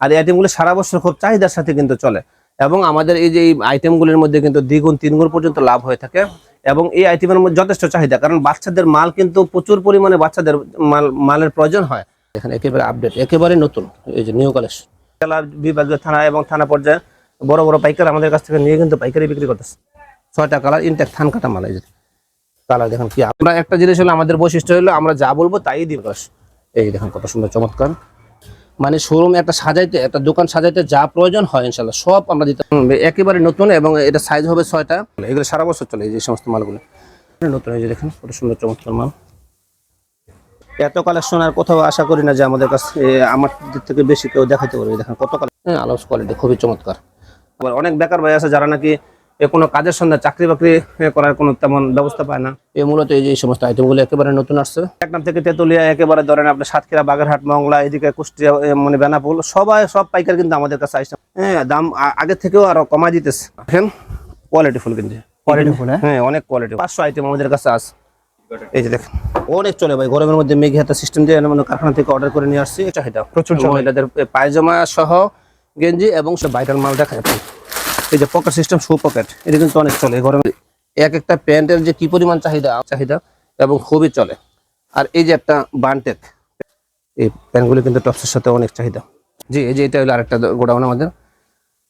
আর এই আইটেমগুলো সারা বছর খুব চাহিদার সাথে কিন্তু চলে। এবং আমাদের এই যে এই আইটেমগুলির মধ্যে কিন্তু দ্বিগুণ, তিনগুণ পর্যন্ত লাভ হয়ে থাকে। এবং এই আইটেমের মধ্যে যথেষ্ট চাহিদা, কারণ বাচ্চাদের মাল কিন্তু প্রচুর পরিমাণে বাচ্চাদের মাল, মালের প্রয়োজন হয়। এখানে একেবারে আপডেট একেবারে নতুন, এই যে নিউ কালেকশন জেলা বিভাগীয় থানা এবং থানা পর্যায়ে বড় বড় পাইকার আমাদের কাছ থেকে নিয়ে কিন্তু পাইকারি বিক্রি করতেছে। ছয়টা কালার ইনটেক থান কাটা মাল, এই যে কালার দেখেন কি। আমরা একটা জিনিস হলো, আমাদের বৈশিষ্ট্য হলো, আমরা যা বলব তাই দিব এই দেখেন কত সুন্দর, চমৎকার। মানে শোরুম একটা সাজাইতে একটা দোকান সাজাইতে যা প্রয়োজন হয় ইনশাল্লাহ সব আমরা দিতে একেবারে নতুন এবং এটা সাইজ হবে ছয়টা। এগুলো সারা বছর চলে এই যে সমস্ত মালগুলো। নতুন এই যে দেখেন কত সুন্দর চমৎকার মাল। এত কালেকশন আর কোথাও আশা করি না যে আমাদের কাছে আমার দিক থেকে বেশি কেউ দেখাতে পারবে। দেখেন কত কালেকশন আলাউস কোয়ালিটি খুবই চমৎকার। আবার অনেক বেকার ভাই আছে যারা নাকি কোনো কাজের সন্ধ্যা চাকরি বাকরি করার কোনো তেমন ব্যবস্থা পায় না। এই মূলত এই যে সমস্ত আইটেমগুলো একেবারে নতুন আসছে। একনাম থেকে তেতুলিয়া একেবারে ধরেন আপনার সাতক্ষীরা বাগেরহাট মংলা এদিকে কুষ্টিয়া মানে বেনাপুল সবাই সব পাইকার কিন্তু আমাদের কাছে আসছে। হ্যাঁ দাম আ- আগের থেকেও আরও কমাই দিতেছে। দেখেন কোয়ালিটি ফুল কিন্তু। কোয়ালিটি ফুল হ্যাঁ? হ্যাঁ অনেক কোয়ালিটি পাঁচশো আইটেম আমাদের কাছে আছে। এই যে দেখেন অনেক চলে ভাই গরমের মধ্যে মেঘে হাতে সিস্টেম দিয়ে মানে কারখানা থেকে অর্ডার করে নিয়ে আসছি। চাহিদা প্রচুর মহিলাদের পায়জামা সহ গেঞ্জি এবং সব ভাইটাল মাল দেখা যাচ্ছে। এই যে পকেট সিস্টেম শু পকেট এটা কিন্তু অনেক চলে। গরমে এক একটা প্যান্টের যে কি পরিমাণ চাহিদা চাহিদা এবং খুবই চলে। আর এই যে একটা বানটেক, এই প্যান্টগুলি কিন্তু টপসের সাথে অনেক চাহিদা। জি, এই যে এটা হলো আরেকটা গোডাউন আমাদের।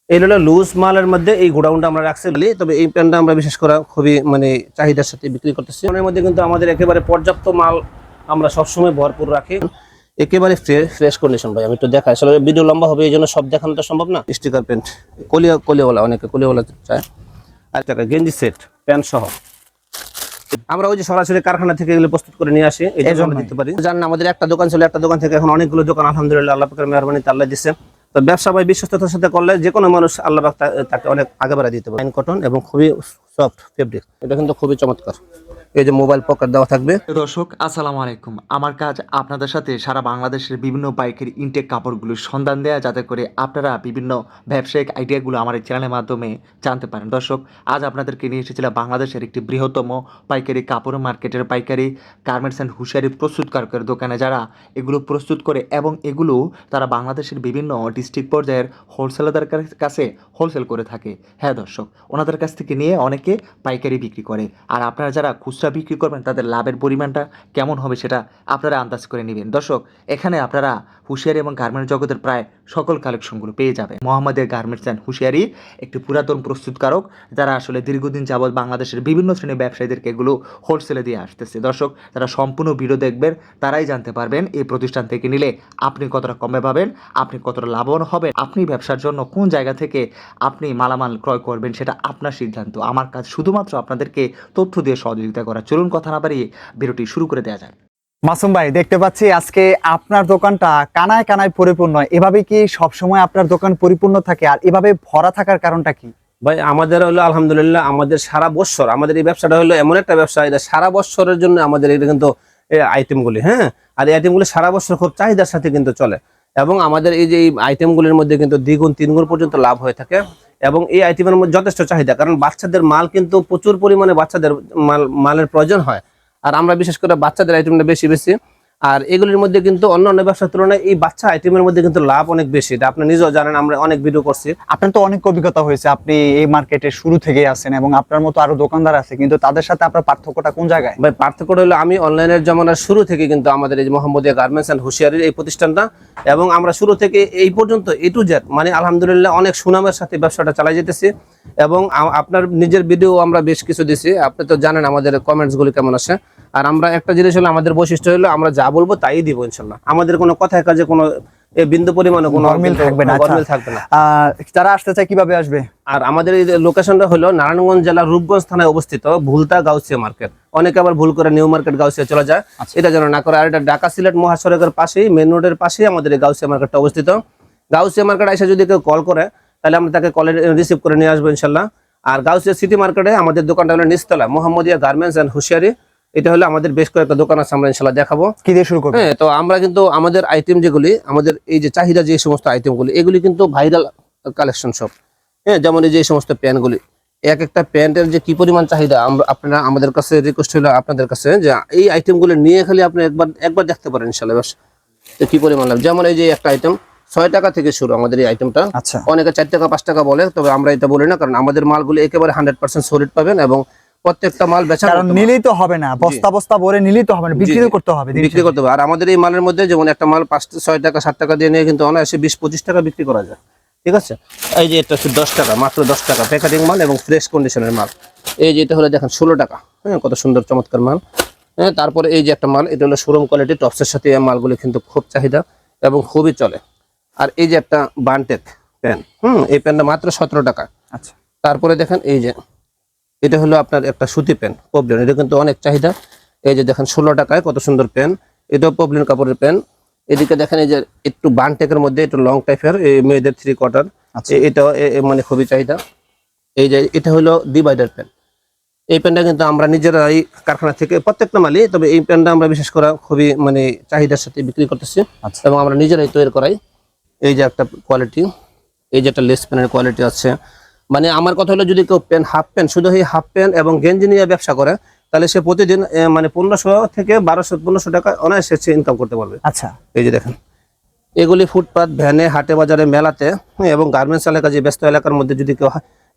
এই হলো লুজ মালের মধ্যে এই গোডাউনটা আমরা রাখছি বলি, তবে এই প্যান্টটা আমরা বিশেষ করে খুবই মানে চাহিদার সাথে বিক্রি করতেছি। এর মধ্যে কিন্তু আমাদের একেবারে পর্যাপ্ত মাল আমরা সবসময় ভরপুর রাখি। একেবারে ফ্রেশ কন্ডিশন ভাই আমি একটু দেখাই। আসলে ভিডিও লম্বা হবে এই জন্য সব দেখানোটা সম্ভব না। স্টিকার প্যান্ট কলিয়া কলিয়াওয়ালা অনেকে কলিয়াওয়ালা চায়। আর টাকা গেঞ্জি সেট প্যান্ট সহ। আমরা ওই যে সরাসরি কারখানা থেকে এগুলো প্রস্তুত করে নিয়ে আসি এই জন্য আমরা দিতে পারি। জানেন আমাদের একটা দোকান ছিল একটা দোকান থেকে এখন অনেকগুলো দোকান আলহামদুলিল্লাহ আল্লাহ পাকের মেহরবানি আল্লাহ দিচ্ছে তো ব্যবসা ভাই বিশ্বস্ততার সাথে করলে যে কোনো মানুষ আল্লাহ পাক তাকে অনেক আগে বাড়া দিতে পারে। কটন এবং খুবই সফট ফেব্রিক এটা কিন্তু খুবই চমৎকার। এই যে মোবাইল পকেট দেওয়া থাকবে। দর্শক, আসসালামু আলাইকুম। আমার কাজ আপনাদের সাথে সারা বাংলাদেশের বিভিন্ন বাইকের ইনটেক কাপড়গুলোর সন্ধান দেয়া, যাতে করে আপনারা বিভিন্ন ব্যবসায়িক আইডিয়াগুলো আমার এই চ্যানেলের মাধ্যমে জানতে পারেন। দর্শক, আজ আপনাদেরকে নিয়ে এসেছিলাম বাংলাদেশের একটি বৃহত্তম পাইকারি কাপড় মার্কেটের পাইকারি গার্মেন্টস অ্যান্ড হুঁশিয়ারি প্রস্তুতকারকের দোকানে যারা এগুলো প্রস্তুত করে এবং এগুলো তারা বাংলাদেশের বিভিন্ন ডিস্ট্রিক্ট পর্যায়ের হোলসেলারদের কাছে হোলসেল করে থাকে। হ্যাঁ দর্শক, ওনাদের কাছ থেকে নিয়ে অনেকে পাইকারি বিক্রি করে। আর আপনারা যারা খুচরা বিক্রি করবেন, তাদের লাভের পরিমাণটা কেমন হবে সেটা আপনারা আন্দাজ করে নেবেন। দর্শক, এখানে আপনারা হুঁশিয়ারি এবং গার্মেন্ট জগতের প্রায় সকল কালেকশনগুলো পেয়ে যাবে মোহাম্মদের গার্মেন্টস অ্যান্ড হুঁশিয়ারি একটি পুরাতন প্রস্তুতকারক যারা আসলে দীর্ঘদিন যাবৎ বাংলাদেশের বিভিন্ন শ্রেণির ব্যবসায়ীদেরকে এগুলো হোলসেলে দিয়ে আসতেছে। দর্শক, যারা সম্পূর্ণ ভিডিও দেখবেন, তারাই জানতে পারবেন এই প্রতিষ্ঠান থেকে নিলে আপনি কতটা কমে পাবেন, আপনি কতটা লাভবান হবেন, আপনি ব্যবসার জন্য কোন জায়গা থেকে আপনি মালামাল ক্রয় করবেন সেটা আপনার সিদ্ধান্ত। আমার কাজ শুধুমাত্র আপনাদেরকে তথ্য দিয়ে সহযোগিতা করা। চলুন কথা না বাড়িয়ে ভিডিওটি শুরু করে দেওয়া যাক। মাসুম ভাই, দেখতে পাচ্ছি আজকে আপনার দোকানটা কানায় কানায় পরিপূর্ণ। এভাবে কি সবসময় আপনার দোকান পরিপূর্ণ থাকে? আর এভাবে ভরা থাকার কারণটা কি? ভাই, আমাদের হলো, আলহামদুলিল্লাহ, আমাদের সারা বছর, আমাদের এই ব্যবসাটা হলো এমন একটা ব্যবসা, এটা সারা বছরের জন্য আমাদের এটা কিন্তু আইটেমগুলি হ্যাঁ? আর এই আইটেমগুলি সারা বছর খুব চাহিদার সাথে কিন্তু চলে। এবং আমাদের এই যে এই আইটেমগুলির মধ্যে কিন্তু দ্বিগুণ, তিনগুণ পর্যন্ত লাভ হয়ে থাকে। এবং এই আইটেমের মধ্যে যথেষ্ট চাহিদা, কারণ বাচ্চাদের মাল কিন্তু প্রচুর পরিমাণে বাচ্চাদের মাল, মালের প্রয়োজন হয়। আর আমরা বিশেষ করে বাচ্চাদের আইটেমটা বেশি বেশি। আর এগুলির মধ্যে কিন্তু অন্য অন্য ব্যবসার তুলনায় এই বাচ্চা আইটেমের মধ্যে কিন্তু লাভ অনেক বেশি। এটা আপনি নিজেও জানেন আমরা অনেক ভিডিও করছি। আপনার তো অনেক অভিজ্ঞতা হয়েছে আপনি এই মার্কেটে শুরু থেকেই আছেন এবং আপনার মতো আরও দোকানদার আছে কিন্তু তাদের সাথে আপনার পার্থক্যটা কোন জায়গায়? ভাই পার্থক্যটা হলো আমি অনলাইনের জমানার শুরু থেকে কিন্তু আমাদের এই মোহাম্মদিয়া গার্মেন্টস অ্যান্ড হুশিয়ারির এই প্রতিষ্ঠানটা এবং আমরা শুরু থেকে এই পর্যন্ত এ টু জেড মানে আলহামদুলিল্লাহ অনেক সুনামের সাথে ব্যবসাটা চালাই যেতেছি। এবং আপনার নিজের ভিডিও আমরা বেশ কিছু দিছি। আপনি তো জানেন আমাদের কমেন্টসগুলি কেমন আসে। আর আমরা একটা জিনিস হলো আমাদের বৈশিষ্ট্য হলো আমরা যা বলব তাই দিব ইনশাল্লাহ। আমাদের কোনো কথায় কাজে কোনো বিন্দু পরিমাণে কোনো থাকবে না, আচ্ছা। গরমিল থাকবে না। যারা আসতে চায় কীভাবে আসবে? আর আমাদের এই লোকেশনটা হলো নারায়ণগঞ্জ জেলার রূপগঞ্জ থানায় অবস্থিত ভুলতা গাউসিয়া মার্কেট অনেকে আবার ভুল করে নিউ মার্কেট গাউসিয়া চলে যায়। এটা যেন না করে। আর এটা ঢাকা সিলেট মহাসড়কের পাশেই মেন রোডের পাশেই আমাদের এই গাউসিয়া মার্কেটটা অবস্থিত। গাউসিয়া মার্কেট এসে যদি কেউ কল করে তাহলে আমরা তাকে কলে রিসিভ করে নিয়ে আসব ইনশাল্লাহ। আর গাউসিয়া সিটি মার্কেটে আমাদের দোকানটা হলো নিস্তলা মোহাম্মদিয়া গার্মেন্টস অ্যান্ড হুশিয়ারি এটা হলো আমাদের বেশ কয়েকটা দোকান আছে আমরা ইনশাল্লাহ দেখাবো। কি দিয়ে শুরু করবে হ্যাঁ তো আমরা কিন্তু আমাদের আইটেম যেগুলি আমাদের এই যে চাহিদা যে সমস্ত আইটেমগুলি এগুলি কিন্তু ভাইরাল কালেকশন সব হ্যাঁ যেমন এই যে সমস্ত প্যান্টগুলি এক একটা প্যান্টের যে কি পরিমাণ চাহিদা আমরা আপনারা আমাদের কাছে রিকোয়েস্ট হলো আপনাদের কাছে যে এই আইটেমগুলি নিয়ে খালি আপনি একবার একবার দেখতে পারেন ইনশাল্লাহ বাস তো কি পরিমাণ লাভ? যেমন এই যে একটা আইটেম ছয় টাকা থেকে শুরু আমাদের এই আইটেমটা আচ্ছা। অনেকে চার টাকা পাঁচ টাকা বলে তবে আমরা এটা বলি না কারণ আমাদের মালগুলো একেবারে হান্ড্রেড পার্সেন্ট সলিড পাবেন এবং প্রত্যেকটা মাল বেচা কারণ নিলেই তো হবে না বস্তা বস্তা ভরে নিলেই তো হবে না বিক্রি করতে হবে বিক্রি করতে হবে। আর আমাদের এই মালের মধ্যে যেমন একটা মাল পাঁচ ছয় টাকা সাত টাকা দিয়ে নিয়ে কিন্তু অনায়াসে বিশ পঁচিশ টাকা বিক্রি করা যায়। ঠিক আছে? এই যে এটা হচ্ছে দশ টাকা মাত্র দশ টাকা প্যাকেটিং মাল এবং ফ্রেশ কন্ডিশনের মাল। এই যে এটা হলো দেখেন ষোলো টাকা হ্যাঁ কত সুন্দর চমৎকার মাল। হ্যাঁ তারপরে এই যে একটা মাল এটা হলো শোরুম কোয়ালিটি টপসের সাথে এই মালগুলি কিন্তু খুব চাহিদা এবং খুবই চলে। আর এই যে একটা বানটেক প্যান হুম এই প্যানটা মাত্র সতেরো টাকা। আচ্ছা। তারপরে দেখেন এই যে এটা হলো আপনার একটা সুতি পেন পবলিন এটা কিন্তু অনেক চাহিদা। এই যে দেখেন ষোলো টাকায় কত সুন্দর পেন এটাও পবলিন কাপড়ের পেন এদিকে দেখেন এই যে একটু বানটেকের মধ্যে একটু লং টাইপের এই মেয়েদের থ্রি কোয়ার্টার আচ্ছা। এটাও এ- এ মানে খুবই চাহিদা। এই যে এটা হলো ডিভাইডার পেন এই পেনটা কিন্তু আমরা নিজেরাই কারখানা থেকে প্রত্যেকটা মালই তবে এই পেনটা আমরা বিশেষ করে খুবই মানে চাহিদার সাথে বিক্রি করতেছি আচ্ছা। এবং আমরা নিজেরাই তৈরি করাই। এই যে একটা কোয়ালিটি এই যে একটা লেস পেনের কোয়ালিটি আছে। মানে আমার কথা হলো যদি কেউ পেন হাফ পেন শুধু এই হাফ পেন এবং গেঞ্জি নিয়ে ব্যবসা করে তাহলে সে প্রতিদিন মানে পনেরোশো থেকে বারোশো পনেরোশো টাকা অনায়াসে সে ইনকাম করতে পারবে। আচ্ছা। এই যে দেখেন। এগুলি ফুটপাত ভ্যানে হাটে বাজারে মেলাতে এবং গার্মেন্টস এলাকা যে ব্যস্ত এলাকার মধ্যে যদি কেউ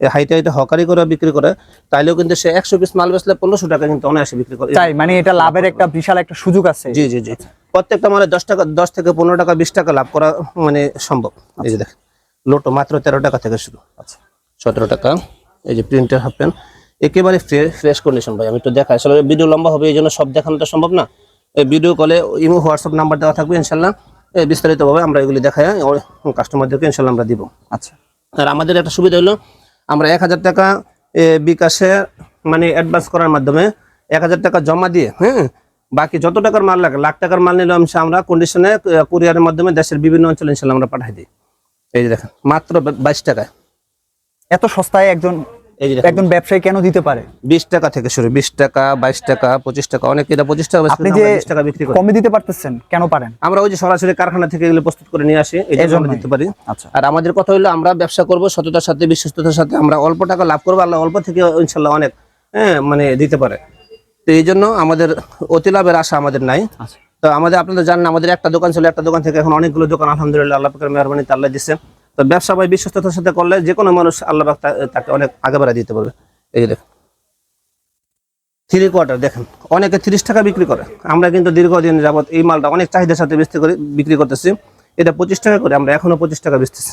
হাইটে হাইটে হকারি করে বিক্রি করে তাইলেও কিন্তু সে একশো পিস মাল বেচলে পনেরোশো টাকা কিন্তু অনায়াসে বিক্রি করে। তাই মানে এটা লাভের একটা বিশাল একটা সুযোগ আছে। জি জি জি। প্রত্যেকটা মানে দশ টাকা দশ থেকে পনেরো টাকা বিশ টাকা লাভ করা মানে সম্ভব। এই যে দেখেন। লোটো মাত্র তেরো টাকা থেকে শুরু। আচ্ছা। সতেরো টাকা। এই যে প্রিন্টের হাফ প্যান্ট একেবারে ফ্রেশ কন্ডিশন ভাই আমি একটু দেখাই। আসলে ভিডিও লম্বা হবে এই জন্য সব দেখানো তো সম্ভব না। এই ভিডিও কলে ইমো হোয়াটসঅ্যাপ নাম্বার দেওয়া থাকবে ইনশাল্লাহ। বিস্তারিতভাবে আমরা এগুলি দেখাই কাস্টমারদেরকে ইনশাল্লাহ আমরা দিব। আচ্ছা। আর আমাদের একটা সুবিধা হলো আমরা এক হাজার টাকা বিকাশে মানে অ্যাডভান্স করার মাধ্যমে এক হাজার টাকা জমা দিয়ে হ্যাঁ বাকি যত টাকার মাল লাগে লাখ টাকার মাল নিলে অংশে আমরা কন্ডিশনে কুরিয়ারের মাধ্যমে দেশের বিভিন্ন অঞ্চলে ইনশাল্লাহ আমরা পাঠাই দিই। এই যে দেখেন মাত্র বাইশ টাকায়। এত সস্তায় একজন একজন ব্যবসায়ী কেন দিতে পারে? বিশ টাকা থেকে শুরু বিশ টাকা বাইশ টাকা পঁচিশ টাকা অনেকে এটা পঁচিশ টাকা আপনি যে 20 টাকা বিক্রি করি। কমে দিতে পারতেছেন কেন পারেন? আমরা ওই যে সরাসরি কারখানা থেকে এগুলো প্রস্তুত করে নিয়ে আসি এই জন্য দিতে পারি। আচ্ছা। আর আমাদের কথা হলো আমরা ব্যবসা করব সততার সাথে বিশ্বস্ততার সাথে আমরা অল্প টাকা লাভ করব আল্লাহ অল্প থেকে ইনশাল্লাহ অনেক হ্যাঁ মানে দিতে পারে। তো এই জন্য আমাদের অতি লাভের আশা আমাদের নাই। আচ্ছা। তো আমাদের আপনারা জানেন আমাদের একটা দোকান ছিল একটা দোকান থেকে এখন অনেকগুলো দোকান আলহামদুলিল্লাহ আল্লাহ পাকের মেহরবানি আল্লাহ দিচ্ছে তো ব্যবসা ভাই বিশ্বস্ততার সাথে করলে যে কোনো মানুষ আল্লাহ তাকে অনেক আগে বাড়া দিতে পারবে। এই যে দেখেন। থ্রি কোয়ার্টার দেখেন। অনেকে তিরিশ টাকা বিক্রি করে। আমরা কিন্তু দীর্ঘদিন যাবত এই মালটা অনেক চাহিদার সাথে বিক্রি করে বিক্রি করতেছি। এটা পঁচিশ টাকা করে আমরা এখনও পঁচিশ টাকা বেচতেছি।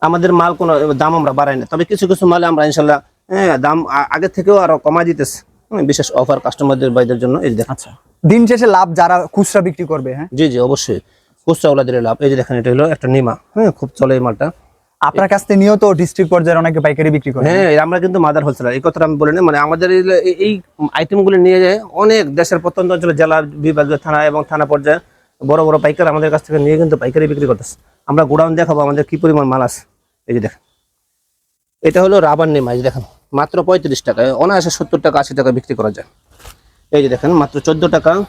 আমাদের মাল কোনো দাম আমরা বাড়াই না। তবে কিছু কিছু মালে আমরা ইনশাল্লাহ হ্যাঁ দাম আ- আগের থেকেও আরও কমাই দিতেছি। বিশেষ অফার কাস্টমারদের বাইদের জন্য। এই দেখেন। আচ্ছা। দিন শেষে লাভ যারা খুচরা বিক্রি করবে হ্যাঁ? জি জি অবশ্যই। খুচরা দিলে লাভ। এই যে দেখেন এটা হলো একটা নিমা। হ্যাঁ খুব চলে এই মালটা। আপনার কাছ থেকে নিয়েও তো ডিস্ট্রিক্ট পর্যায়ে অনেকে পাইকারি বিক্রি করে। হ্যাঁ আমরা কিন্তু মাদার হোলসেলার। এই কথাটা আমি বলি না মানে আমাদের এই- আইটেমগুলো নিয়ে যায় অনেক দেশের প্রত্যন্ত অঞ্চলে জেলা বিভাগীয় থানা এবং থানা পর্যায়ে বড় বড় পাইকার আমাদের কাছ থেকে নিয়ে কিন্তু পাইকারি বিক্রি করতেছে। আমরা গোডাউন দেখাবো আমাদের কি পরিমাণ মাল আছে। এই যে দেখেন। এটা হলো রাবার নিমা এই যে দেখেন। মাত্র পঁয়ত্রিশ টাকা অনায়াসে সত্তর টাকা আশি টাকা বিক্রি করা যায়। এই যে দেখেন মাত্র চোদ্দ টাকা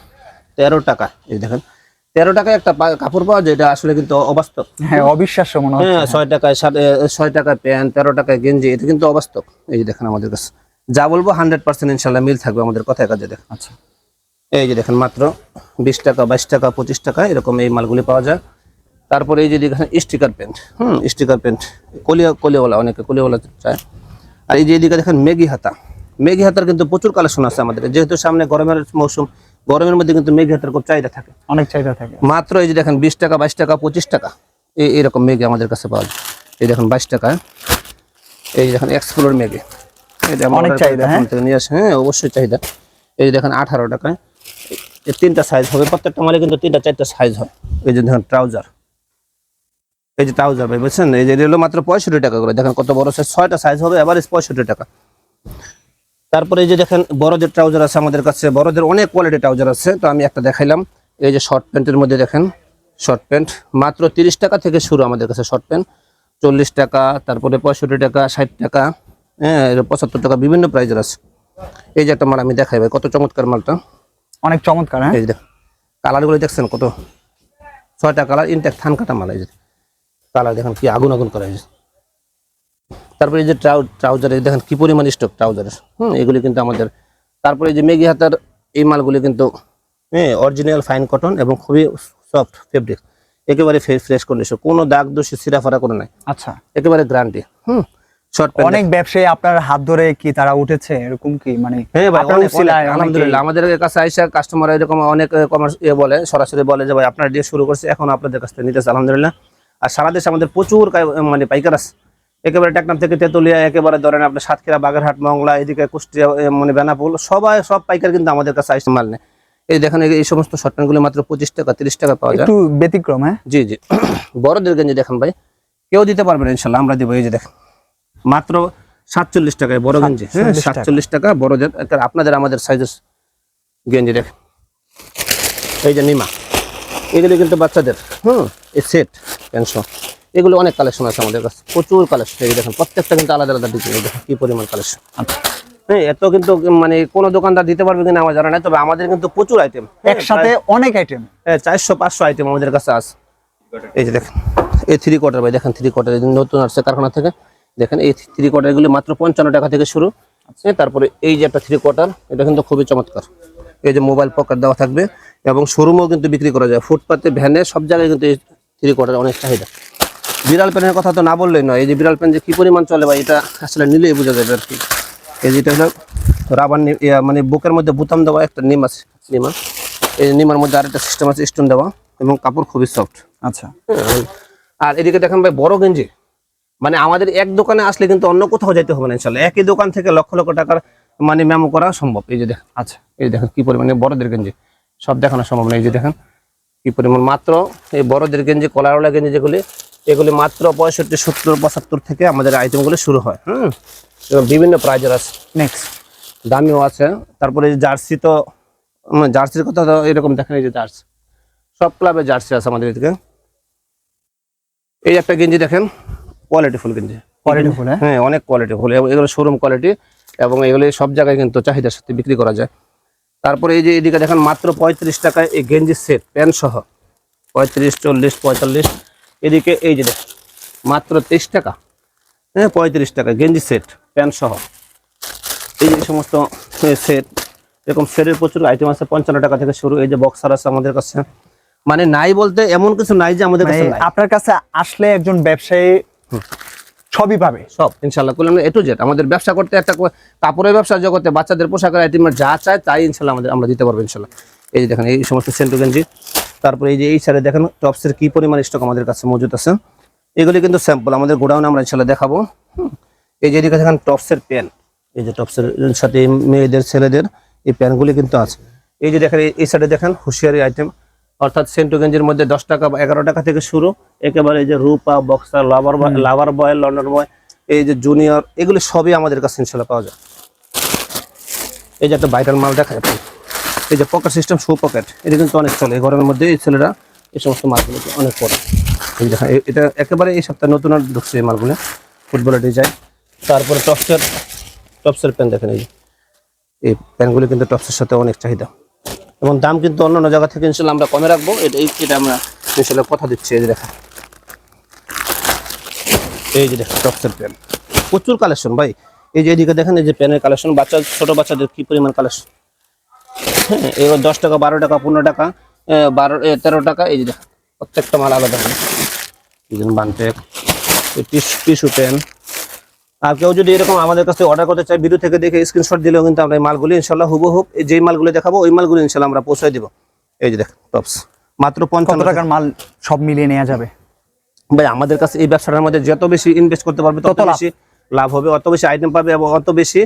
তেরো টাকা এই যে দেখেন। তেরো টাকায় একটা কাপড় পাওয়া যায় এটা আসলে কিন্তু অবাস্তব। হ্যাঁ অবিশ্বাস্য মনে হচ্ছে। হ্যাঁ ছয় টাকায় ছয় টাকায় প্যান্ট তেরো টাকায় গেঞ্জি এটা কিন্তু অবাস্তব। এই যে দেখেন আমাদের কাছে। যা বলব হান্ড্রেড পার্সেন্ট ইনশাল্লাহ মিল থাকবে আমাদের কথায় কাজে দেখেন। আচ্ছা। এই যে দেখেন মাত্র বিশ টাকা বাইশ টাকা পঁচিশ টাকা এরকম এই মালগুলি পাওয়া যায়। তারপরে এই যে দেখেন স্টিকার প্যান্ট হুম স্টিকার প্যান্ট। কলিয়া কলিয়াওয়ালা অনেকে কলিয়াওয়ালা চায়। আর এই যে এদিকে দেখেন মেগি হাতা। মেগি হাতার কিন্তু প্রচুর কালেকশন আছে আমাদের। যেহেতু সামনে গরমের মৌসুম গরমের মধ্যে কিন্তু মেগি হাতার খুব চাহিদা থাকে। অনেক চাহিদা থাকে। মাত্র এই যে দেখেন বিশ টাকা বাইশ টাকা পঁচিশ টাকা এই এরকম মেঘে আমাদের কাছে পাওয়া যায়। এই দেখেন বাইশ টাকা এই দেখেন এক্সপ্লোর মেঘে। অনেক চাহিদা, জাপান নিয়ে আসে হ্যাঁ অবশ্যই চাহিদা। এই দেখেন আঠারো টাকায় এই তিনটা সাইজ হবে প্রত্যেকটা মালে কিন্তু তিনটা চারটা সাইজ হয়। এই যে দেখেন ট্রাউজার এই যে ট্রাউজার ভাই বুঝছেন? এই যে হলো মাত্র পঁয়ষট্টি টাকা করে। দেখেন কত বড় সাইজ ছয়টা সাইজ হবে এবার পঁয়ষট্টি টাকা। তারপরে এই যে দেখেন বড়দের ট্রাউজার আছে আমাদের কাছে বড়দের অনেক কোয়ালিটি ট্রাউজার আছে। তো আমি একটা দেখাইলাম এই যে শর্ট প্যান্টের মধ্যে দেখেন শর্ট প্যান্ট মাত্র তিরিশ টাকা থেকে শুরু আমাদের কাছে শর্ট প্যান্ট চল্লিশ টাকা তারপরে পঁয়ষট্টি টাকা ষাট টাকা হ্যাঁ পঁচাত্তর টাকা বিভিন্ন প্রাইজের আছে। এই যে একটা মাল আমি দেখাই ভাই কত চমৎকার মালটা। অনেক চমৎকার হ্যাঁ? এই যে কালারগুলো দেখছেন কত? ছয়টা কালার ইনটেক থান কাটা মাল এই যে। কালার দেখেন কি আগুন আগুন করা হয়েছে তারপরে এই যে ট্রাউ ট্রাউজার এই দেখেন কি পরিমাণ স্টক ট্রাউজারের হুম এগুলি কিন্তু আমাদের। তারপরে যে মেঘি হাতার এই মালগুলি কিন্তু হ্যাঁ অরিজিনাল ফাইন কটন এবং খুবই সফট ফেব্রিক একেবারে ফ্রেশ কন্ডিশন কোনো দাগ দোষী সিরাফারা করে নাই। আচ্ছা। একেবারে গ্যারান্টি হুম শর্ট প্যান্ট অনেক ব্যবসায়ী আপনার হাত ধরে কি তারা উঠেছে? এরকম কি? মানে হ্যাঁ ভাই আলহামদুলিল্লাহ। আমাদের কাছে আইসা কাস্টমার এরকম অনেক কমার্স ইয়ে বলে সরাসরি বলে যে ভাই আপনারা দিয়ে শুরু করছে এখন আপনাদের কাছ থেকে নিতেছে আলহামদুলিল্লাহ। আর সারা দেশে আমাদের প্রচুর মানে পাইকার আছে। একেবারে টেকনাম থেকে তেতুলিয়া একেবারে ধরেন আপনার সাতক্ষীরা বাগেরহাট মংলা এদিকে কুষ্টিয়া মানে বেনাপুল সবাই সব পাইকার কিন্তু আমাদের কাছে আইসে মাল নেয়। এই দেখেন এই- সমস্ত শর্ট মাত্র পঁচিশ টাকা তিরিশ টাকা পাওয়া যায়। একটু ব্যতিক্রম হ্যাঁ? জি জি। বড়দের গেঞ্জি দেখেন ভাই কেউ দিতে পারবে না ইনশাল্লাহ আমরা দিব এই যে দেখেন। মাত্র সাতচল্লিশ টাকায় বড় গেঞ্জি হ্যাঁ 47 টাকা। সাতচল্লিশ টাকা বড়দের একটা আপনাদের আমাদের সাইজের গেঞ্জি দেখেন। এই যে নিমা এগুলো কিন্তু বাচ্চাদের হুম এই সেট পেনশন এগুলো অনেক কালেকশন আছে আমাদের কাছে প্রচুর কালেকশন এই দেখেন প্রত্যেকটা কিন্তু আলাদা আলাদা ডিজাইন দেখেন কি পরিমাণ কালেকশন হ্যাঁ এত কিন্তু মানে কোনো দোকানদার দিতে পারবে কিনা আমার জানা নাই তবে আমাদের কিন্তু প্রচুর আইটেম একসাথে অনেক আইটেম হ্যাঁ চারশো পাঁচশো আইটেম আমাদের কাছে আছে। এই যে দেখেন এই থ্রি কোয়ার্টার ভাই দেখেন থ্রি কোয়ার্টার নতুন আসছে কারখানা থেকে। দেখেন এই থ্রি কোয়ার্টার গুলি মাত্র পঞ্চান্ন টাকা থেকে শুরু। হ্যাঁ, তারপরে এই যে একটা থ্রি কোয়ার্টার এটা কিন্তু খুবই চমৎকার। এই যে মোবাইল পকেট দেওয়া থাকবে এবং শোরুমও কিন্তু বিক্রি করা যায়। ফুটপাতে ভ্যানে সব জায়গায় কিন্তু এই থ্রি কোয়ার্টার অনেক চাহিদা। বিড়াল প্যানের কথা তো না বললেই নয়। এই যে বিড়াল প্যান যে কি পরিমাণ চলে ভাই এটা আসলে নিলেই বোঝা যাবে আর কি। এই যেটা হলো রাবার মানে বুকের মধ্যে বুতাম দেওয়া একটা নিম আছে নিমা এই নিমার মধ্যে আরেকটা সিস্টেম আছে স্টোন দেওয়া এবং কাপড় খুবই সফট আচ্ছা। আর এদিকে দেখেন ভাই বড় গেঞ্জি। মানে আমাদের এক দোকানে আসলে কিন্তু অন্য কোথাও যেতে হবে না ইনশাল্লাহ একই দোকান থেকে লক্ষ লক্ষ টাকার মানে মেমো করা সম্ভব। এই যে দেখেন আচ্ছা এই যে দেখেন কি পরিমাণে বড়দের গেঞ্জি। সব দেখানো সম্ভব না এই যে দেখেন কি পরিমাণ। মাত্র এই বড়দের গেঞ্জি কলারওয়ালা গেঞ্জি যেগুলি এগুলি মাত্র পঁয়ষট্টি সত্তর পঁচাত্তর থেকে আমাদের আইটেমগুলো শুরু হয় হুম? এবং বিভিন্ন প্রাইজের আছে। নেক্সট দামিও আছে। তারপরে জার্সি তো জার্সির কথা তো এরকম দেখেন এই যে জার্সি। সব ক্লাবে জার্সি আছে আমাদের এদিকে। এই একটা গেঞ্জি দেখেন কোয়ালিটি ফুল গেঞ্জি। কোয়ালিটি ফুল হ্যাঁ? হ্যাঁ অনেক কোয়ালিটি ফুল এবং এগুলো শোরুম কোয়ালিটি এবং এগুলি সব জায়গায় কিন্তু চাহিদার সাথে বিক্রি করা যায়। তারপরে এই যে এদিকে দেখেন মাত্র পঁয়ত্রিশ টাকায় এই গেঞ্জি সেট প্যান্ট সহ। পঁয়ত্রিশ চল্লিশ পঁয়তাল্লিশ। এদিকে এই যে মাত্র তেইশ টাকা। হ্যাঁ পঁয়ত্রিশ টাকা গেঞ্জি সেট প্যান্ট সহ। এই যে সমস্ত সেট এরকম সেটের প্রচুর আইটেম আছে পঞ্চান্ন টাকা থেকে শুরু। এই যে বক্সার আছে আমাদের কাছে। মানে নাই বলতে এমন কিছু নাই যে আমাদের মানে কাছে আপনার কাছে আসলে একজন ব্যবসায়ী সবই পাবে। সব ইনশাল্লাহ। করলাম এ টু জেড আমাদের ব্যবসা করতে একটা কাপড়ের ব্যবসা জগতে বাচ্চাদের পোশাকের আইটেম যা চায় তাই ইনশাল্লাহ আমাদের আমরা দিতে পারব ইনশাল্লাহ। এই যে দেখেন এই সমস্ত সেন্টু গেঞ্জি। তারপরে এই যে এই সাইডে দেখেন টপসের কি পরিমাণ স্টক আমাদের কাছে মজুদ আছে। এগুলি কিন্তু স্যাম্পল আমাদের গোডাউনে আমরা ইনশাল্লাহ দেখাবো। এই যে এদিকে দেখেন টপসের প্যান এই যে টপসের সাথে মেয়েদের ছেলেদের এই প্যানগুলি কিন্তু আছে। এই যে দেখেন এই- সাইডে দেখেন হুঁশিয়ারি আইটেম অর্থাৎ সেন্টু গেঞ্জের মধ্যে দশ টাকা বা এগারো টাকা থেকে শুরু। একেবারে এই যে Rupa boxer lover boy lover boy London boy এই যে জুনিয়র এগুলি সবই আমাদের কাছে ইনশাল্লাহ পাওয়া যায়। এই যে একটা ভাইটাল মাল দেখা যাচ্ছে। এই যে পকেট সিস্টেম শু পকেট এটা কিন্তু অনেক চলে। এই গরমের মধ্যে এই ছেলেরা এই সমস্ত মালগুলো অনেক পরে। এই দেখেন এটা একেবারে এই সপ্তাহে নতুন আর ঢুকছে এই মালগুলো। ফুটবলের ডিজাইন তারপরে টপসের টপসের প্যান দেখেন এই। এই প্যানগুলি কিন্তু টপসের সাথে অনেক চাহিদা। এবং দাম কিন্তু অন্য অন্য জায়গা থেকে ইনশাল্লাহ আমরা কমে রাখব। এটা এটা আমরা ইনশাল্লাহ কথা দিচ্ছি। এই যে দেখেন। এই যে দেখেন, টপসের প্যান প্রচুর কালেকশন ভাই। এই যে এদিকে দেখেন, এই যে প্যানের কালেকশন বাচ্চা ছোট বাচ্চাদের কি পরিমাণ কালেকশন হ্যাঁ এবার দশ টাকা বারো টাকা পনেরো টাকা বারো তেরো টাকা এই যে দেখেন প্রত্যেকটা মাল আলাদা বানটেক টিস্যু পেন। আর কেউ যদি এরকম আমাদের কাছে অর্ডার করতে চায় ভিডিও থেকে দেখে স্ক্রিনশট দিলেও কিন্তু আমরা এই মালগুলি ইনশাল্লাহ হুবহুব এই যেই মালগুলি দেখাবো ওই মালগুলি ইনশাল্লাহ আমরা পৌঁছে দিব। এই যে দেখ টপস মাত্র পঞ্চান্ন টাকার মাল সব মিলিয়ে নেওয়া যাবে? ভাই আমাদের কাছে এই ব্যবসাটার মধ্যে যত বেশি ইনভেস্ট করতে পারবে তত বেশি লাভ হবে অত বেশি আইটেম পাবে এবং অত বেশি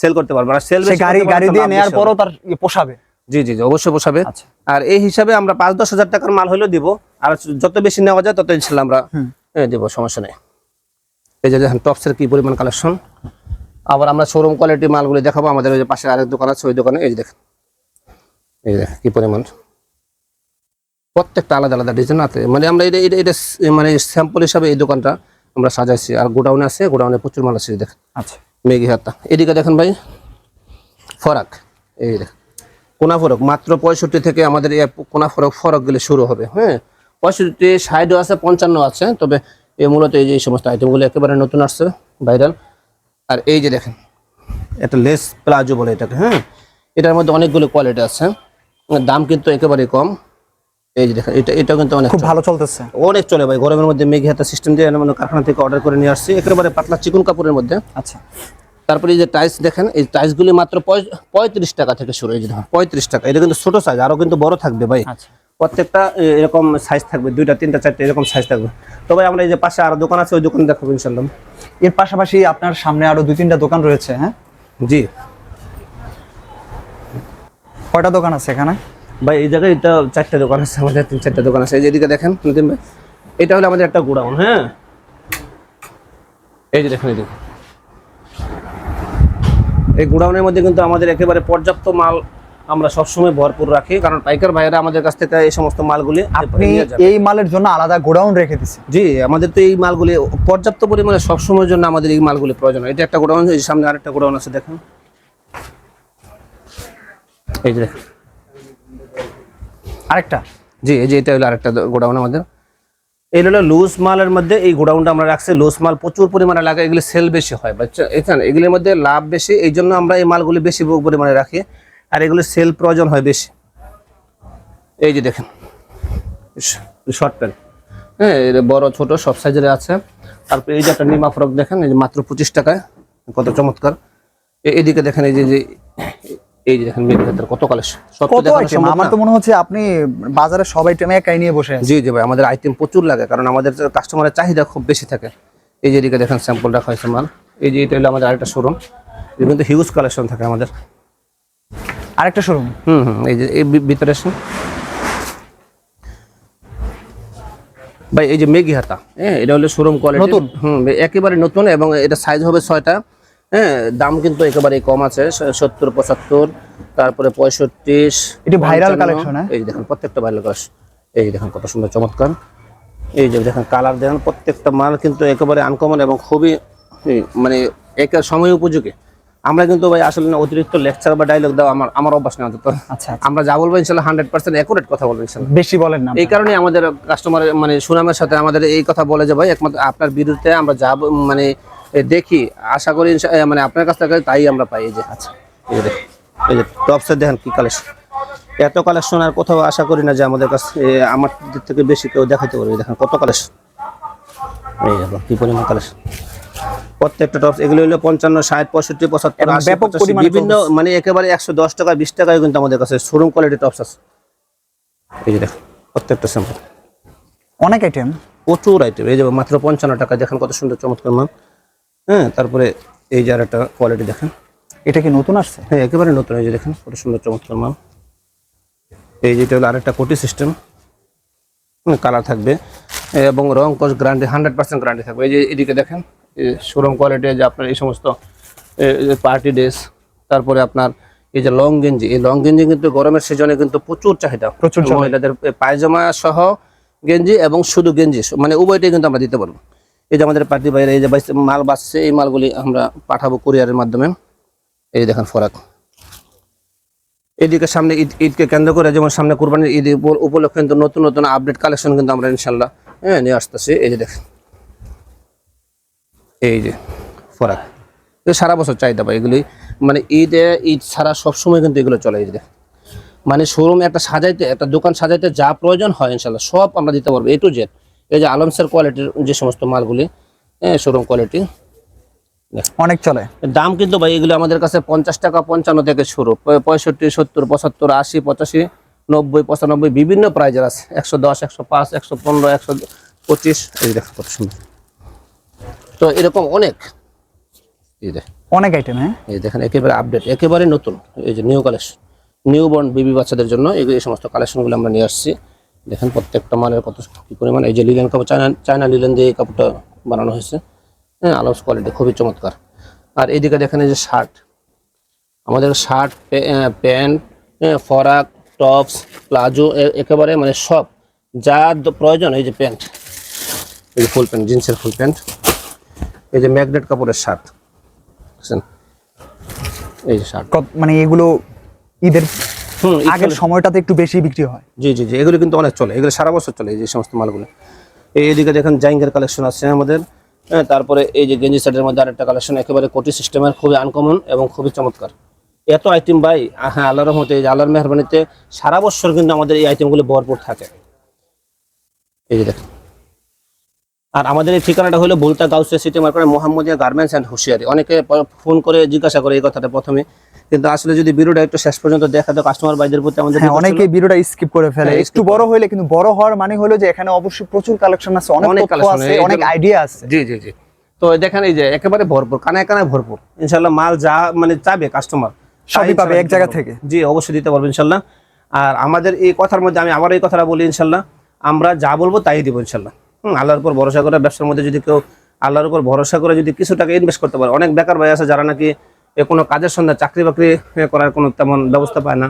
সেল করতে পারবে আর সেল গাড়ি গাড়ি দিয়ে নেওয়ার পরও তার ইয়ে পোষাবে। জি জি জি অবশ্যই পোষাবে। আচ্ছা। আর এই হিসাবে আমরা পাঁচ দশ হাজার টাকার মাল হলেও দিব। আর যত বেশি নেওয়া যায় তত ইনশাল্লাহ আমরা দিব সমস্যা নেই। এই যে দেখেন টপসের কি পরিমাণ কালেকশন আবার আমরা শোরুম কোয়ালিটি মালগুলি দেখাবো। আমাদের ওই যে পাশে আরেক দোকান আছে ওই দোকানে এই যে দেখেন। এই যে দেখেন কি পরিমাণ? প্রত্যেকটা আলাদা আলাদা ডিজাইন আছে। মানে আমরা এটা এটা এটা মানে স্যাম্পল হিসাবে এই দোকানটা আমরা সাজাইছি। আর গোডাউনে আছে গোডাউনে প্রচুর মাল আছে দেখেন। আচ্ছা। মেঘি হাতা এদিকে দেখেন ভাই, ফরাক। এই দেখেন কোনা ফরক মাত্র পঁয়ষট্টি থেকে আমাদের এই কোনা ফরক ফরকগুলো শুরু হবে হ্যাঁ? পঁয়ষট্টি ষাটও আছে, পঞ্চান্ন আছে, তবে এই মূলত এই যে এই সমস্ত আইটেমগুলো একেবারে নতুন আসছে ভাইরাল আর এই যে দেখেন একটা লেস প্লাজো বলে এটাকে হ্যাঁ? এটার মধ্যে অনেকগুলো কোয়ালিটি আছে, দাম কিন্তু একেবারে কম। এই যে দেখেন এটা এটাও কিন্তু অনেক খুব ভালো চলতেছে। অনেক চলে ভাই গরমের মধ্যে মেঘে হাতে সিস্টেম দিয়ে মানে কারখানা থেকে অর্ডার করে নিয়ে আসছি। একেবারে পাতলা চিকন কাপড়ের মধ্যে। আচ্ছা। তারপরে এই যে টাইলস দেখেন এই টাইলসগুলি মাত্র পঁয়ত্রিশ টাকা থেকে শুরু যে পঁয়ত্রিশ টাকা। এটা কিন্তু ছোট সাইজ আরও কিন্তু বড় থাকবে ভাই। আচ্ছা। প্রত্যেকটা এরকম সাইজ থাকবে দুইটা তিনটা চারটা এরকম সাইজ থাকবে। তবে আমরা এই যে পাশে আরও দোকান আছে ওই দোকানে দেখাবো ইনশাল্লাহ এর পাশাপাশি আপনার সামনে আরও দুই তিনটা দোকান রয়েছে হ্যাঁ? জি। কয়টা দোকান আছে এখানে? ভাই এই জায়গায় এটা চারটা দোকান আছে আমাদের তিন চারটা দোকান আছে। এই যে এদিকে দেখেন নতুন ভাই এটা হলো আমাদের একটা গোডাউন হ্যাঁ? এই যে দেখেন এদিকে এই গোডাউনের মধ্যে কিন্তু আমাদের একেবারে পর্যাপ্ত মাল আমরা সবসময় ভরপুর রাখি কারণ পাইকার ভাইয়েরা আমাদের কাছ থেকে এই সমস্ত মালগুলি আপনি এই মালের জন্য আলাদা গোডাউন রেখে দিচ্ছেন জি আমাদের তো এই মালগুলি পর্যাপ্ত পরিমাণে সবসময়ের জন্য আমাদের এই মালগুলি প্রয়োজন হয়। এটা একটা গোডাউন এই সামনে আরেকটা গোডাউন আছে দেখেন। এই যে দেখেন। আরেকটা? জি, এই যে এটা হলো আরেকটা গোডাউন আমাদের এই হলো লুজ মালের মধ্যে এই গোডাউনটা আমরা রাখছি। লুজ মাল প্রচুর পরিমাণে লাগে, এগুলি সেল বেশি হয় বাচ্চা এখানে এগুলির মধ্যে লাভ বেশি, এই জন্য আমরা এই মালগুলি বেশি পরিমাণে রাখি। আর এগুলি সেল প্রয়োজন হয় বেশি। এই যে দেখেন শর্ট প্যান্ট হ্যাঁ বড়, ছোট, সব সাইজের আছে। তারপর এই যে একটা নিমা ফ্রক দেখেন, এই যে মাত্র পঁচিশ টাকায়, কত চমৎকার। এদিকে দেখেন এই যে এই যে দেখেন কত কালেকশন কত আইটেম আমার তো মনে হচ্ছে আপনি বাজারে সব আইটেম একাই নিয়ে বসে জি জি ভাই আমাদের আইটেম প্রচুর লাগে কারণ আমাদের কাস্টমারের চাহিদা খুব বেশি থাকে। এই যে এদিকে দেখেন স্যাম্পল রাখা হয়েছে মাল। এই যে এটা হলো আমাদের আরেকটা শোরুম কিন্তু হিউজ কালেকশন থাকে আমাদের। আরেকটা শোরুম হুম হুম এই যে এই ভিতরে আসুন। ভাই এই যে মেগি হাতা হ্যাঁ এটা হলো শোরুম কোয়ালিটি নতুন? হুম একেবারে নতুন এবং এটা সাইজ হবে ছয়টা। হ্যাঁ দাম কিন্তু একেবারে কম আছে সত্তর পঁচাত্তর তারপরে পঁয়ষট্টি এটি পঞ্চান্ন। হ্যাঁ? এই দেখেন প্রত্যেকটা ভাইরাল কালেকশন এই দেখেন কত সুন্দর চমৎকার এই যে দেখেন কালার দেখেন প্রত্যেকটা মাল কিন্তু একেবারে আনকমন এবং খুবই মানে একের সময় উপযোগী আমরা কিন্তু ভাই আসলে অতিরিক্ত লেকচার বা ডায়লগ দাও আমার আমার অভ্যাস নেই অন্তত আচ্ছা আচ্ছা। আমরা যা বলব ইনশাল্লাহ হান্ড্রেড পার্সেন্ট অ্যাকুরেট কথা বলব ইনশাল্লাহ বেশি বলেন না এই কারণে আমাদের কাস্টমার মানে সুনামের সাথে আমাদের এই কথা বলে যে ভাই একমাত্র আপনার বিরুদ্ধে আমরা যা মানে দেখি আশা করি মানে আপনার কাছ থেকে তাই আমরা পাই এই যে। আচ্ছা এই যে দেখেন, এই যে টপসের দেখেন কি কালেকশন এত কালেকশন আর কোথাও আশা করি না যে আমাদের কাছে আমার দিক থেকে বেশি কেউ দেখাতে পারবে। দেখেন কত কালেকশন এই দেখো কি পরিমাণ কালেকশন প্রত্যেকটা টপস এগুলো হলো পঞ্চান্ন ষাট পঁয়ষট্টি পঁচাত্তর ব্যাপক বিভিন্ন মানে একেবারে একশো দশ টাকা বিশ টাকায় কিন্তু আমাদের কাছে শোরুম কোয়ালিটি টপস আছে। এই যে দেখো প্রত্যেকটা স্যাম্পল অনেক আইটেম প্রচুর আইটেম এই যে মাত্র পঞ্চান্ন টাকা দেখেন কত সুন্দর চমৎকার মাল হ্যাঁ তারপরে এই যে আর একটা কোয়ালিটি দেখেন। এটা কি নতুন আসছে? হ্যাঁ একেবারে নতুন। এই যে দেখেন কত সুন্দর চমৎকার মাল। এই যেটা হলো আরেকটা কোটি সিস্টেম কালার থাকবে। এবং রং কস গ্যারান্টি হান্ড্রেড পার্সেন্ট গ্যারান্টি থাকবে। এই যে এদিকে দেখেন শোরুম কোয়ালিটি যে আপনার এই সমস্ত পার্টি ড্রেস তারপরে আপনার এই যে লং গেঞ্জি। এই লং গেঞ্জি কিন্তু গরমের সিজনে কিন্তু প্রচুর চাহিদা। প্রচুর। মহিলাদের পায়জামা সহ গেঞ্জি এবং শুধু গেঞ্জি মানে উভয়টাই কিন্তু আমরা দিতে পারব। এই যে আমাদের পার্টি বাইরে এই যে মাল বাসছে এই মালগুলি আমরা পাঠাবো কুরিয়ারের মাধ্যমে। এই দেখেন ফরাক। এদিকে সামনে ঈদ ঈদকে কেন্দ্র করে যেমন সামনে কুরবানির ঈদ উপ- উপলক্ষে কিন্তু নতুন নতুন আপডেট কালেকশন কিন্তু আমরা ইনশাল্লাহ হ্যাঁ নিয়ে আসতেছি। এই যে দেখেন। এই যে ফরাক। সারা বছর চাহিদা পাই এগুলি মানে ঈদে ঈদ ছাড়া সবসময় কিন্তু এগুলো চলে, এই যে মানে শোরুম একটা সাজাইতে, একটা দোকান সাজাইতে যা প্রয়োজন হয় ইনশাল্লাহ সব আমরা দিতে পারব এ টু জেড। এই যে আলমসের কোয়ালিটির যে সমস্ত মালগুলি হ্যাঁ শোরুম কোয়ালিটি অনেক চলে। দাম কিন্তু ভাই এগুলো আমাদের কাছে পঞ্চাশ টাকা পঞ্চান্ন থেকে শুরু পঁয়ষট্টি সত্তর পঁচাত্তর আশি পঁচাশি নব্বই পঁচানব্বই বিভিন্ন প্রাইজের আছে। একশো দশ একশো পাঁচ একশো পনেরো একশো পঁচিশ। এই দেখো কত সুন্দর। তো এরকম অনেক। এই দেখ অনেক আইটেম হ্যাঁ? এই দেখেন একেবারে আপডেট একেবারে নতুন। এই যে new collection newborn baby বাচ্চাদের জন্য এই এই সমস্ত কালেকশনগুলো আমরা নিয়ে আসছি। দেখেন প্রত্যেকটা মালের কত কি পরিমাণ? এই যে লিলেন কাপড় চায়না চায়না লিলেন দিয়ে এই কাপড়টা বানানো হয়েছে। হ্যাঁ আলাউস কোয়ালিটি খুবই চমৎকার। আর এইদিকে দেখেন এই যে শার্ট আমাদের shirt pant frock tops palazzo একেবারে মানে সব যা প্রয়োজন, এই যে প্যান্ট এই যে ফুল প্যান্ট জিন্সের ফুল প্যান্ট এই যে ম্যাগনেট কাপড়ের শার্ট বুঝছেন এই যে শার্ট মানে এগুলো ঈদের আগের সময়টাতে একটু বেশি বিক্রি হয়। জি জি জি এগুলো কিন্তু অনেক চলে। এগুলো সারা বছর চলে এই যে সমস্ত মালগুলো। এই এদিকে দেখেন জাইঙ্গের কালেকশন আছে আমাদের। হ্যাঁ, তারপরে এই যে গেঞ্জি সেটের মধ্যে আরেকটা কালেকশন একেবারে কোটি সিস্টেমের খুবই আনকমন এবং খুবই চমৎকার। এত আইটেম ভাই হ্যাঁ আল্লাহর রহমতে এই যে আল্লাহর মেহরবানিতে সারা বছর কিন্তু আমাদের এই আইটেমগুলো ভরপুর থাকে। এই যে দেখেন। আর আমাদের এই ঠিকানাটা হলো বুলতা গাউসিয়া সিটি মার্কেটে মোহাম্মদিয়া গার্মেন্টস অ্যান্ড হুঁশিয়ারি অনেকে ফোন করে জিজ্ঞাসা করে এই কথাটা প্রথমে। কিন্তু আসলে যদি ভিডিওটা একটু শেষ পর্যন্ত দেখা তো কাস্টমার বাইদের প্রতি আমাদের হ্যাঁ অনেকে ভিডিওটা স্কিপ করে ফেলে। হ্যাঁ, একটু বড় হইলে কিন্তু বড় হওয়ার মানে হলো যে এখানে অবশ্যই প্রচুর কালেকশন আছে অনেক তথ্য আছে অনেক আইডিয়া আছে। জি জি জি। তো দেখেন এই যে একেবারে ভরপুর কানায় কানায় ভরপুর। ইনশাল্লাহ মাল যা মানে চাবে কাস্টমার সবই পাবে এক জায়গা থেকে। জি অবশ্যই দিতে পারব ইনশাল্লাহ আর আমাদের এই কথার মধ্যে আমি আবার এই কথাটা বলি ইনশাল্লাহ আমরা যা বলব তাই দিব ইনশাল্লাহ হুম আল্লাহর উপর ভরসা করে ব্যবসার মধ্যে যদি কেউ আল্লাহর উপর ভরসা করে যদি কিছু টাকা ইনভেস্ট করতে পারে অনেক বেকার ভাই আছে যারা নাকি কোনো কাজের সন্ধ্যা চাকরি বাকরি করার কোনো তেমন ব্যবস্থা পায় না।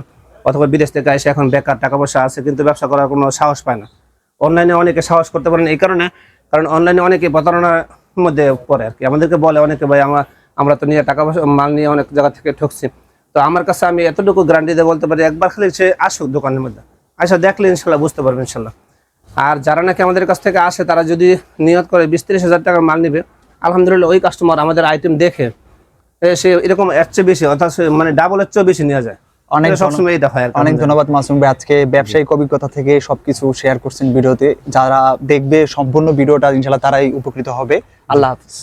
অথবা বিদেশ থেকে এসে এখন বেকার, টাকা পয়সা আছে, কিন্তু ব্যবসা করার কোনো সাহস পায় না। অনলাইনে অনেকে সাহস করতে পারেন এই কারণে, কারণ অনলাইনে অনেকে প্রতারণার মধ্যে পড়ে আর কি। আমাদেরকে বলে অনেকে, ভাই আমরা আমরা তো নিয়ে টাকা পয়সা, মাল নিয়ে অনেক জায়গা থেকে ঠকছি। তো আমার কাছে আমি এতটুকু গ্যারান্টি দিয়ে বলতে পারি, একবার খালি সে আসুক দোকানের মধ্যে। আসা দেখলে ইনশাল্লাহ বুঝতে পারবে ইনশাল্লাহ। আর যারা নাকি আমাদের কাছ থেকে আসে, তারা যদি নিয়ত করে বিশ তিরিশ হাজার টাকার মাল নিবে, আলহামদুলিল্লাহ ওই কাস্টমার আমাদের আইটেম দেখে সে এরকম এর চেয়ে বেশি অর্থাৎ মানে ডাবল এর চেয়েও বেশি নেওয়া যায়। অনেক সবসময় এটা হয় অনেক ধন্যবাদ মাসুম ভাই। আজকে ব্যবসায়িক অভিজ্ঞতা থেকে সবকিছু শেয়ার করছেন ভিডিওতে। যারা দেখবে সম্পূর্ণ ভিডিওটা ইনশাল্লাহ তারাই উপকৃত হবে। আল্লাহ হাফিজ।